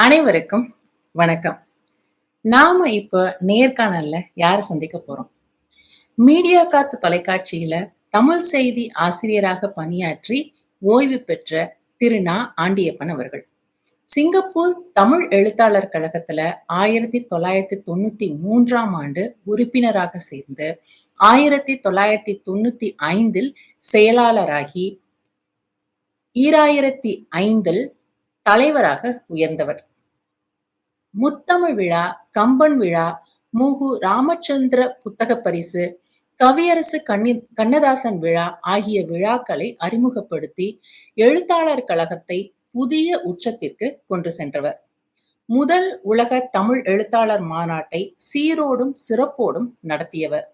அனைவருக்கும் வணக்கம். நாம இப்ப நேர்காணல்ல யாரை சந்திக்க போறோம்? மீடியா கார்ப் தொலைக்காட்சியில தமிழ் செய்தி ஆசிரியராக பணியாற்றி ஓய்வு பெற்ற திரு நா ஆண்டியப்பன் அவர்கள். சிங்கப்பூர் தமிழ் எழுத்தாளர் கழகத்துல ஆயிரத்தி தொள்ளாயிரத்தி தொண்ணூத்தி மூன்றாம் ஆண்டு உறுப்பினராக சேர்ந்து ஆயிரத்தி தொள்ளாயிரத்தி தொண்ணூத்தி ஐந்தில் செயலாளராகி ஈராயிரத்தி ஐந்தில் தலைவராக உயர்ந்தவர். முத்தமிழ் விழா கம்பன் விழா மூகு ராமச்சந்திர புத்தக பரிசு கவியரசு கண்ணி கண்ணதாசன் விழா ஆகிய விழாக்களை அறிமுகப்படுத்தி எழுத்தாளர் கழகத்தை புதிய உச்சத்திற்கு கொண்டு சென்றவர். முதல் உலக தமிழ் எழுத்தாளர் மாநாட்டை சீரோடும் சிறப்போடும் நடத்தியவர்.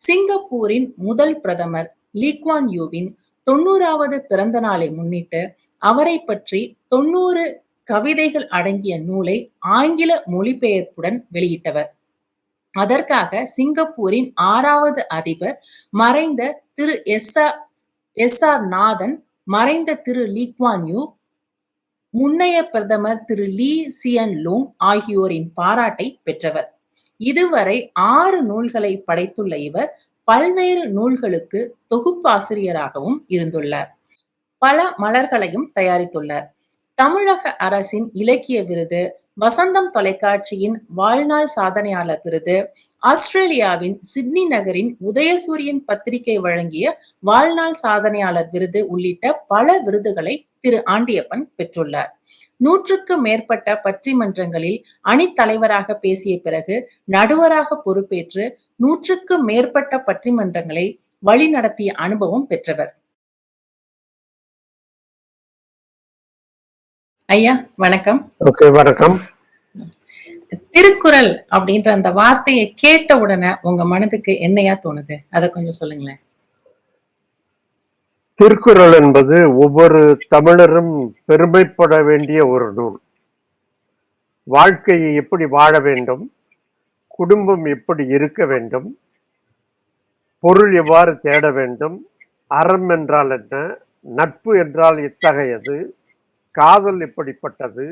சிங்கப்பூரின் முதல் பிரதமர் லீக்வான் யூவின் தொண்ணூறாவது பிறந்த நாளை முன்னிட்டு அவரை பற்றி தொண்ணூறு கவிதைகள் அடங்கிய நூலை ஆங்கில மொழிபெயர்ப்புடன் வெளியிட்டவர். அதற்காக சிங்கப்பூரின் ஆறாவது அதிபர் மறைந்த திரு S R S R Nathan மறைந்த திரு லீக்வான் யூ முன்னைய பிரதமர் திரு லீ சியன் லூங் ஆகியோரின் பாராட்டை பெற்றவர். இதுவரை ஆறு நூல்களை படைத்துள்ள இவர் பல்வேறு நூல்களுக்கு தொகுப்பாசிரியராகவும் இருந்துள்ளார். பல மலர்களையும் தயாரித்துள்ளார். தமிழக அரசின் இலக்கிய விருது வசந்தம் தொலைக்காட்சியின் வாழ்நாள் சாதனையாளர் விருது ஆஸ்திரேலியாவின் சிட்னி நகரின் உதயசூரியன் பத்திரிகை வழங்கிய வாழ்நாள் சாதனையாளர் விருது உள்ளிட்ட பல விருதுகளை திரு ஆண்டியப்பன் பெற்றுள்ளார். நூற்றுக்கு மேற்பட்ட பற்றிமன்றங்களில் அணித்தலைவராக பேசிய பிறகு நடுவராக பொறுப்பேற்று நூற்றுக்கு மேற்பட்ட பற்றிமன்றங்களை வழிநடத்திய அனுபவம் பெற்றவர். ஐயா வணக்கம். ஓகே வணக்கம். திருக்குறள் அப்படின்ற அந்த வார்த்தையை கேட்ட உடனே உங்க மனதுக்கு என்னையா தோணுது? அதை கொஞ்சம் சொல்லுங்களேன். திருக்குறள் என்பது ஒவ்வொரு தமிழரும் பெருமைப்பட வேண்டிய ஒரு நூல். வாழ்க்கையை எப்படி வாழ வேண்டும் குடும்பம் எப்படி இருக்க வேண்டும் பொருள் எவ்வாறு தேட வேண்டும் அறம் என்றால் என்ன நட்பு என்றால் எத்தகையது காதல் எப்படிப்பட்டது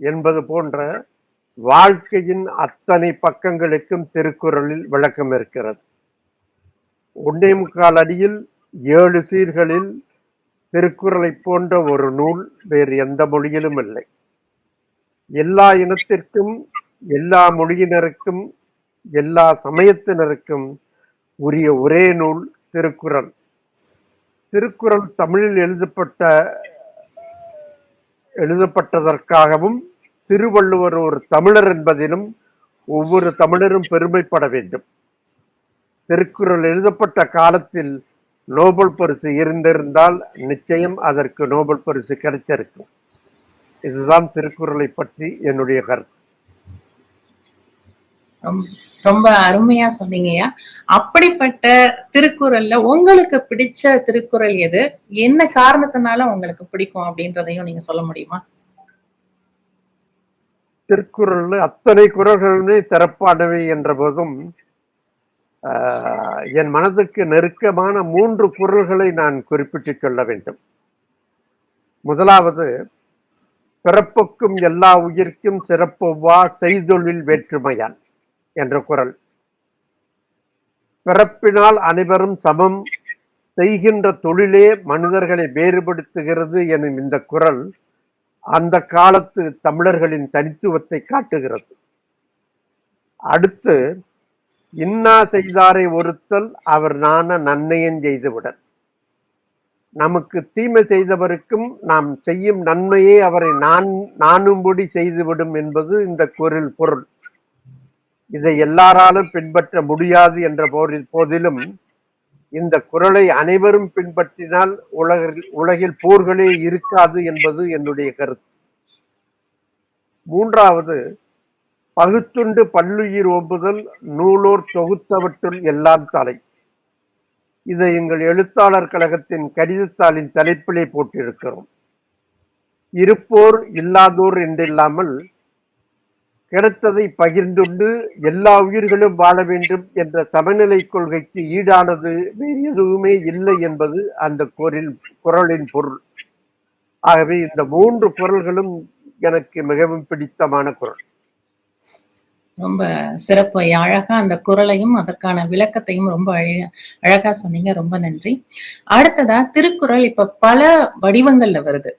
என்பது போன்ற வாழ்க்கையின் அத்தனை பக்கங்களுக்கும் திருக்குறளில் விளக்கம் இருக்கிறது. ஒன்னே முக்கால் அடியில் ஏழு சீர்களில் திருக்குறளை போன்ற ஒரு நூல் வேறு எந்த மொழியிலும் இல்லை. எல்லா இனத்திற்கும் எல்லா மொழியினருக்கும் எல்லா சமயத்தினருக்கும் உரிய ஒரே நூல் திருக்குறள். திருக்குறள் தமிழில் எழுதப்பட்ட எழுதப்பட்டதற்காகவும் திருவள்ளுவர் ஒரு தமிழர் என்பதிலும் ஒவ்வொரு தமிழரும் பெருமைப்பட வேண்டும். திருக்குறள் எழுதப்பட்ட காலத்தில் நோபல் பரிசு இருந்திருந்தால் நிச்சயம் அதற்கு நோபல் பரிசு கிடைத்திருக்கும். இதுதான் திருக்குறளை பற்றி என்னுடைய கருத்து. ரொம்ப- அருமையா சொன்னீங்கய்யா அப்படிப்பட்ட திருக்குறள்ல உங்களுக்கு பிடிச்ச திருக்குறள் எது? என்ன காரணத்தினால உங்களுக்கு பிடிக்கும் அப்படின்றதையும் நீங்க சொல்ல முடியுமா? திருக்குறள் அத்தனை குறள்களுமே சிறப்பானவை என்ற போதும் ஆஹ், என் மனதுக்கு நெருக்கமான மூன்று குரல்களை நான் குறிப்பிட்டு சொல்ல வேண்டும். முதலாவது பிறப்புக்கும் எல்லா உயிர்க்கும் சிறப்புவா செய்தொழில் வேற்றுமையான். என்ற குறள் பிறப்பினால் அனைவரும் சமம். செய்கின்ற தொழிலே மனிதர்களை வேறுபடுத்துகிறது எனும் இந்த குரல் அந்த காலத்து தமிழர்களின் தனித்துவத்தை காட்டுகிறது. அடுத்து இன்னா செய்தாரை ஒருத்தல் அவர் நான நன்மையன் செய்துவிடல். நமக்கு தீமை செய்தவருக்கும் நாம் செய்யும் நன்மையே அவரை நான் நானும்படி செய்துவிடும் என்பது இந்த குரல் பொருள். இதை எல்லாராலும் பின்பற்ற முடியாது என்ற போதிலும் இந்த குரலை அனைவரும் பின்பற்றினால் உலகில் உலகில் போர்களே இருக்காது என்பது என்னுடைய கருத்து. மூன்றாவது பகுத்துண்டு பல்லுயிர் ஒம்புதல் நூலோர் தொகுத்தவற்றுள் எல்லாம் தலை. இதை எங்கள் எழுத்தாளர் கழகத்தின் கடிதத்தாளின் தலைப்பிலே போட்டிருக்கிறோம். இருப்போர் இல்லாதோர் என்றில்லாமல் கிடைத்ததை பகிர்ந்துண்டு எல்லா உயிர்களும் வாழ வேண்டும் என்ற சமநிலை கொள்கைக்கு ஈடானது வேறு எதுவுமே இல்லை என்பது அந்த குரலின் குரலின் பொருள். ஆகவே இந்த மூன்று குரல்களும் எனக்கு மிகவும் பிடித்தமான குரல். ரொம்ப சிறப்பு. அழகா அந்த குரலையும் அதற்கான விளக்கத்தையும் ரொம்ப அழகா அழகா சொன்னீங்க. ரொம்ப நன்றி. அடுத்ததா திருக்குறள் இப்ப பல வடிவங்கள்ல வருது.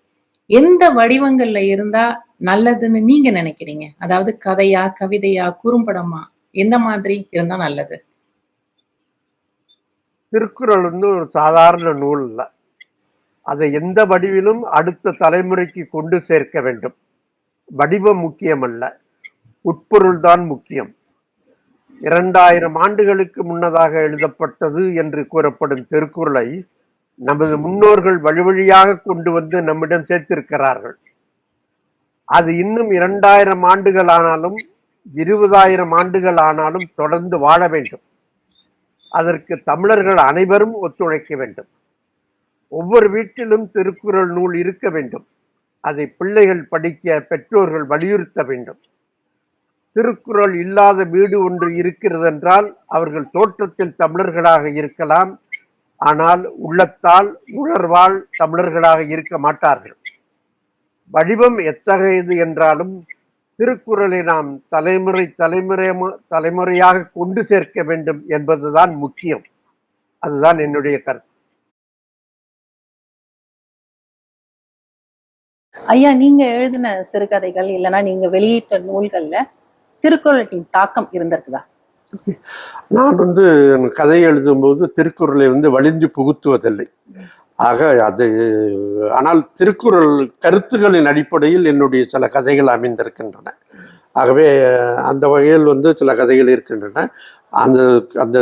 எந்த வடிவங்கள்ல இருந்தா நல்லதுன்னு நீங்க நினைக்கிறீங்க? அதாவது கதையா கவிதையா குறும்படமா எந்த மாதிரி இருந்தா நல்லது? திருக்குறள் வந்து ஒரு சாதாரண நூல் இல்ல. அதை எந்த வடிவிலும் அடுத்த தலைமுறைக்கு கொண்டு சேர்க்க வேண்டும். வடிவம் முக்கியமல்ல. உட்பொருள் தான் முக்கியம். இரண்டாயிரம் ஆண்டுகளுக்கு முன்னதாக எழுதப்பட்டது என்று கூறப்படும் திருக்குறளை நமது முன்னோர்கள் வழிவழியாக கொண்டு வந்து நம்மிடம் சேர்த்திருக்கிறார்கள். அது இன்னும் இரண்டாயிரம் ஆண்டுகள் ஆனாலும் இருபதாயிரம் ஆண்டுகள் ஆனாலும் தொடர்ந்து வாழ வேண்டும். அதற்கு தமிழர்கள் அனைவரும் ஒத்துழைக்க வேண்டும். ஒவ்வொரு வீட்டிலும் திருக்குறள் நூல் இருக்க வேண்டும். அதை பிள்ளைகள் படிக்க பெற்றோர்கள் வலியுறுத்த வேண்டும். திருக்குறள் இல்லாத வீடு ஒன்று இருக்கிறதென்றால் அவர்கள் தோற்றத்தில் தமிழர்களாக இருக்கலாம் ஆனால் உள்ளத்தால் உணர்வால் தமிழர்களாக இருக்க மாட்டார்கள். வடிவம் எத்தகையது என்றாலும் திருக்குறளை நாம் தலைமுறை தலைமுறை தலைமுறையாக கொண்டு சேர்க்க வேண்டும் என்பதுதான் முக்கியம். அதுதான் என்னுடைய கருத்து. ஐயா நீங்க எழுதின சிறுகதைகள் இல்லைன்னா நீங்க வெளியிட்ட நூல்கள்ல திருக்குறளின் தாக்கம் இருந்திருக்குதா? நான் வந்து கதை எழுதும்போது திருக்குறளை வந்து வலிந்து புகுத்துவதில்லை. ஆக அது ஆனால் திருக்குறள் கருத்துகளின் அடிப்படையில் என்னுடைய சில கதைகள் அமைந்திருக்கின்றன. ஆகவே அந்த வகையில் வந்து சில கதைகள் இருக்கின்றன. அந்த அந்த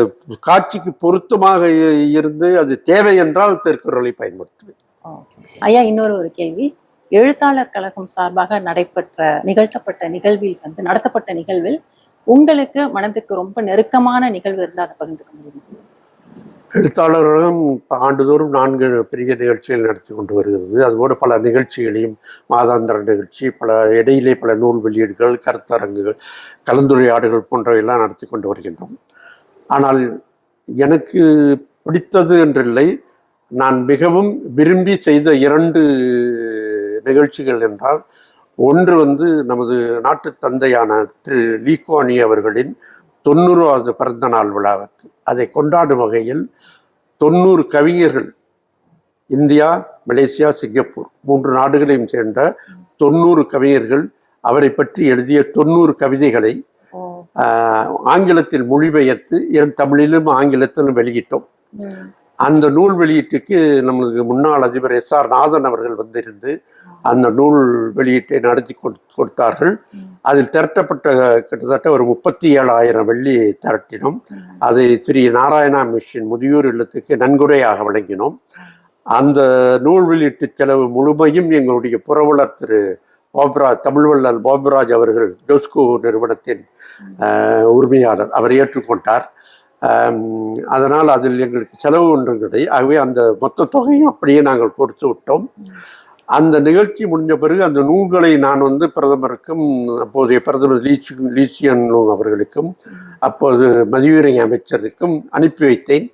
காட்சிக்கு பொருத்தமாக இருந்து அது தேவை என்றால் திருக்குறளை பயன்படுத்துவேன். ஐயா இன்னொரு ஒரு கேள்வி. எழுத்தாளர் கழகம் சார்பாக நடைபெற்ற நிகழ்த்தப்பட்ட நிகழ்வில் வந்து நடத்தப்பட்ட நிகழ்வில் உங்களுக்கு மனதுக்கு ரொம்ப நெருக்கமான நிகழ்வு இருந்தால் அதை பகிர்ந்துக்க முடியுமா? எழுத்தாளர்களும் ஆண்டுதோறும் நான்கு பெரிய நிகழ்ச்சிகள் நடத்தி கொண்டு வருகிறது. அதுபோல பல நிகழ்ச்சிகளையும் மாதாந்திர நிகழ்ச்சி பல இடையிலே பல நூல் வெளியீடுகள் கருத்தரங்குகள் கலந்துரையாடுகள் போன்றவையெல்லாம் நடத்தி கொண்டு வருகின்றோம். ஆனால் எனக்கு பிடித்தது என்றில்லை. நான் மிகவும் விரும்பி செய்த இரண்டு நிகழ்ச்சிகள் என்றால் ஒன்று வந்து நமது நாட்டு தந்தையான திரு லீக்வானி அவர்களின் தொண்ணூறாவது பிறந்த நாள் விழாவுக்கு. அதை கொண்டாடும் வகையில் தொண்ணூறு கவிஞர்கள் இந்தியா மலேசியா சிங்கப்பூர் மூன்று நாடுகளையும் சேர்ந்த தொண்ணூறு கவிஞர்கள் அவரை பற்றி எழுதிய தொண்ணூறு கவிதைகளை ஆங்கிலத்தில் மொழிபெயர்த்து இரண்டு தமிழிலும் ஆங்கிலத்திலும் வெளியிட்டோம். அந்த நூல் வெளியீட்டுக்கு நமது முன்னாள் அதிபர் எஸ் ஆர் நாதன் அவர்கள் வந்திருந்து அந்த நூல் வெளியீட்டை நடத்தி கொடு- கொடுத்தார்கள். அதில் திரட்டப்பட்ட கிட்டத்தட்ட ஒரு முப்பத்தி ஏழாயிரம் வெள்ளி திரட்டினோம். அதை ஸ்ரீ நாராயணா மிஷன் முதியோர் இல்லத்துக்கு நன்கொடையாக வழங்கினோம். அந்த நூல் வெளியீட்டு செலவு முழுமையும் எங்களுடைய புரவலர் திரு பாபுராஜ் தமிழ்வள்ளல் பாபுராஜ் அவர்கள் ஜோஸ்கோ நிறுவனத்தின் உரிமையாளர் அவர் ஏற்றுக்கொண்டார். அதனால் அதில் எங்களுக்கு செலவு ஒன்றும் கிடையாது ஆகவே அந்த மொத்த தொகையும் அப்படியே நாங்கள் கொடுத்து விட்டோம். அந்த நிகழ்ச்சி முடிஞ்ச பிறகு அந்த நூல்களை நான் வந்து பிரதமருக்கும் அப்போதைய பிரதமர் லீச்சு லீச்சியன் அவர்களுக்கும் அப்போது மதியுரை அமைச்சருக்கும் அனுப்பி வைத்தேன்.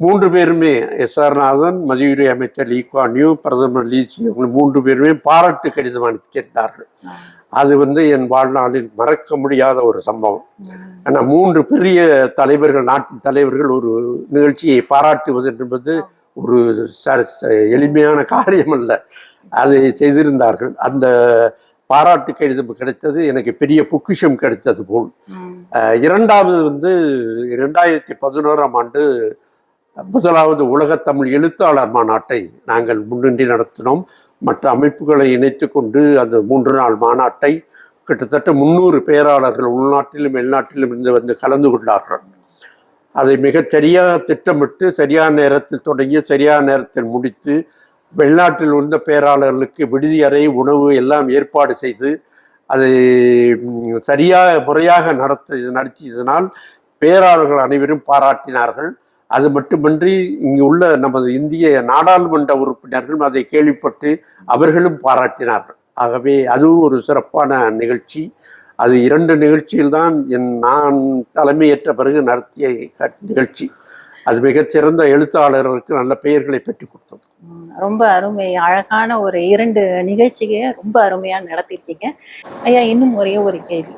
மூன்று பேருமே எஸ் ஆர் நாதன் மதியுரை அமைச்சர் லீ குவான்யூ பிரதமர் லீச்சி மூன்று பேருமே பாராட்டு கடிதம் அனுப்பிச்சிருந்தார்கள் அது வந்து என் வாழ்நாளில் மறக்க முடியாத ஒரு சம்பவம். ஆனால் மூன்று பெரிய தலைவர்கள் நாட்டின் தலைவர்கள் ஒரு நிகழ்ச்சியை பாராட்டுவது என்பது ஒரு எளிமையான காரியம் அல்ல. அதை செய்திருந்தார்கள். அந்த பாராட்டு கடிதம் கிடைத்தது எனக்கு பெரிய பொக்கிஷம் கிடைத்தது போல். இரண்டாவது வந்து இரண்டாயிரத்தி பதினோராம் ஆண்டு முதலாவது உலகத்தமிழ் எழுத்தாளர் மாநாட்டை நாங்கள் முன்னின்றி நடத்தினோம். மற்ற அமைப்புகளை இணைத்து கொண்டு அந்த மூன்று நாள் மாநாட்டை கிட்டத்தட்ட முன்னூறு பேராளர்கள் உள்நாட்டிலும் வெளிநாட்டிலும் இருந்து வந்து கலந்து கொண்டார்கள். அதை மிக சரியாக திட்டமிட்டு சரியான நேரத்தில் தொடங்கி சரியான நேரத்தில் முடித்து வெளிநாட்டில் உள்ள பேராளர்களுக்கு விடுதி அறை உணவு எல்லாம் ஏற்பாடு செய்து அதை சரியாக முறையாக நடத்த நடத்தியதனால் பேராளர்கள் அனைவரும் பாராட்டினார்கள். அது மட்டுமின்றி இங்கு உள்ள நமது இந்திய நாடாளுமன்ற உறுப்பினர்களும் அதை கேள்விப்பட்டு அவர்களும் பாராட்டினார்கள். ஆகவே அதுவும் ஒரு சிறப்பான நிகழ்ச்சி. அது இரண்டு நிகழ்ச்சியில் தான் என் நான் தலைமையேற்ற பிறகு நடத்திய நிகழ்ச்சி. அது மிகச்சிறந்த எழுத்தாளர்களுக்கு நல்ல பெயர்களை பெற்று கொடுத்தது. ரொம்ப அருமை. அழகான ஒரு இரண்டு நிகழ்ச்சியை ரொம்ப அருமையாக நடத்தியிருக்கீங்க. ஐயா இன்னும் ஒரே ஒரு கேள்வி.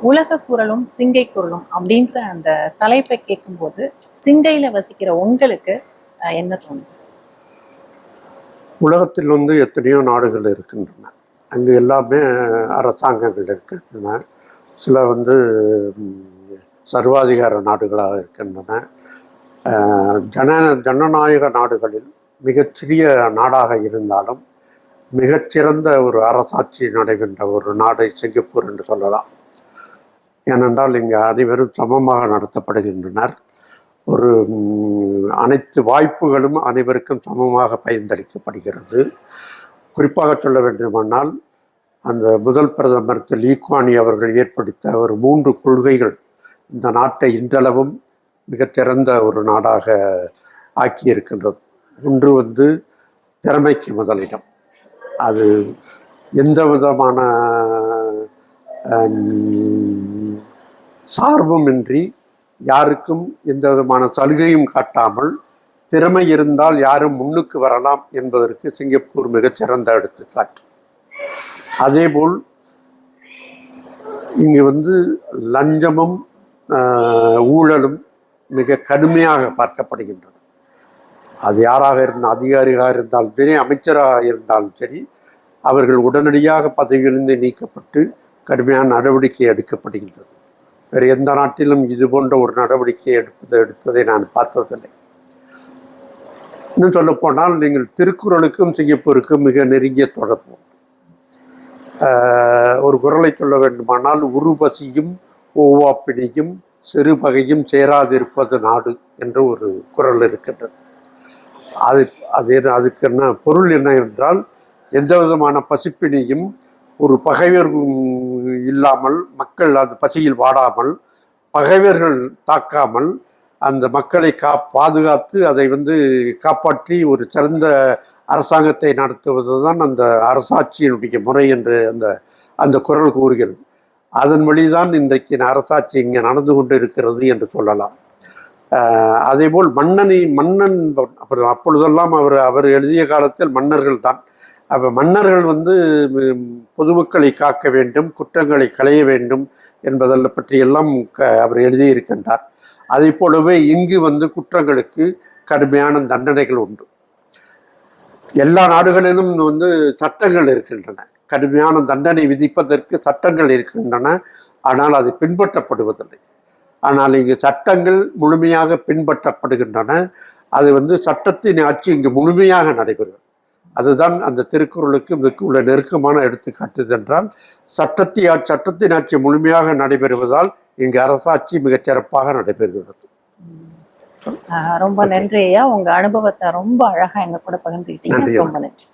உலக குரலும் சிங்கை குரலும் அப்படின்ற அந்த தலைப்பை கேட்கும்போது சிங்கையில வசிக்கிற உங்களுக்கு என்ன தோணுது? உலகத்தில் வந்து எத்தனையோ நாடுகள் இருக்கின்றன. அங்கே எல்லாமே அரசாங்கங்கள் இருக்கின்றன. சில வந்து சர்வாதிகார நாடுகளாக இருக்கின்றன. ஜன ஜனநாயக நாடுகளில் மிகச்சிறிய நாடாக இருந்தாலும் மிகச்சிறந்த ஒரு அரசாட்சி நடைபெற்ற ஒரு நாடை சிங்கப்பூர் என்று சொல்லலாம். ஏனென்றால் இங்கே அனைவரும் சமமாக நடத்தப்படுகின்றனர். ஒரு அனைத்து வாய்ப்புகளும் அனைவருக்கும் சமமாக பயன்படுத்தப்படுகிறது குறிப்பாக சொல்ல வேண்டுமானால் அந்த முதல் பிரதமர் லீக்வானி அவர்கள் ஏற்படுத்த ஒரு மூன்று கொள்கைகள் இந்த நாட்டை இன்றளவும் மிகச்சிறந்த ஒரு நாடாக ஆக்கியிருக்கின்றது. ஒன்று வந்து திறமைக்கு முதலிடம். அது எந்த விதமான சார்புமின்றி யாருக்கும் எந்த விதமான சலுகையும் காட்டாமல் திறமை இருந்தால் யாரும் முன்னுக்கு வரலாம் என்பதற்கு சிங்கப்பூர் மிகச்சிறந்த எடுத்துக்காட்டு. அதேபோல் இங்கு வந்து லஞ்சமும் ஊழலும் மிக கடுமையாக பார்க்கப்படுகின்றன. அது யாராக இருந்த அதிகாரியாக இருந்தாலும் சரி அமைச்சராக இருந்தாலும் சரி அவர்கள் உடனடியாக பதவியிலிருந்து நீக்கப்பட்டு கடுமையான நடவடிக்கை எடுக்கப்படுகின்றது. வேறு எந்த நாட்டிலும் இது போன்ற ஒரு நடவடிக்கை எடுப்பது எடுத்ததை நான் பார்த்ததில்லை. இன்னும் சொல்ல போனால் நீங்கள் திருக்குறளுக்கும் சிங்கப்பூருக்கும் மிக நெருங்கிய தொடர்பு. ஒரு குரலை சொல்ல வேண்டுமானால் உருபசியும் ஓவாப்பிணியும் சிறுபகையும் சேராதிருப்பது நாடு என்ற ஒரு குரல் இருக்கின்றது. அது அது என்ன அதுக்கு என்ன பொருள் என்ன என்றால் எந்த விதமான பசிப்பினியும் ஒரு பகைவர் இல்லாமல் மக்கள் அந்த பசியில் வாடாமல் பகைவர்கள் தாக்காமல் அந்த மக்களை கா பாதுகாத்து அதை வந்து காப்பாற்றி ஒரு சிறந்த அரசாங்கத்தை நடத்துவது தான் அந்த அரசாட்சியினுடைய முறை என்று அந்த அந்த குரல் கூறுகிறது. அதன் வழிதான் இன்றைக்கு அரசாட்சி இங்கே நடந்து கொண்டு இருக்கிறது என்று சொல்லலாம். அதேபோல் மன்னனை மன்னன் அப்புறம் அப்பொழுதெல்லாம் அவர் அவர் எழுதிய காலத்தில் மன்னர்கள் தான் அப்போ மன்னர்கள் வந்து பொதுமக்களை காக்க வேண்டும் குற்றங்களை களைய வேண்டும் என்பதெல்லாம் பற்றியெல்லாம் க அவர் எழுதியிருக்கின்றார். அதை போலவே இங்கு வந்து குற்றங்களுக்கு கடுமையான தண்டனைகள் உண்டு. எல்லா நாடுகளிலும் வந்து சட்டங்கள் இருக்கின்றன. கடுமையான தண்டனை விதிப்பதற்கு சட்டங்கள் இருக்கின்றன. ஆனால் அது பின்பற்றப்படுவதில்லை. ஆனால் இங்கு சட்டங்கள் முழுமையாக பின்பற்றப்படுகின்றன. அது வந்து சட்டத்தின் ஆட்சி இங்கு முழுமையாக நடைபெறுகிறது. அதுதான் அந்த திருக்குறளுக்கு இதுக்கு உள்ள நெருக்கமான எடுத்துக்காட்டு என்றால் சட்டத்தை சட்டத்தின் ஆட்சி முழுமையாக நடைபெறுவதால் இங்கு அரசாட்சி மிகச் சிறப்பாக நடைபெறுகிறது. ரொம்ப நன்றி ஐயா. உங்க அனுபவத்தை ரொம்ப அழகா எங்க கூட பகிர்ந்துக்கிட்டீங்க. ரொம்ப நன்றி.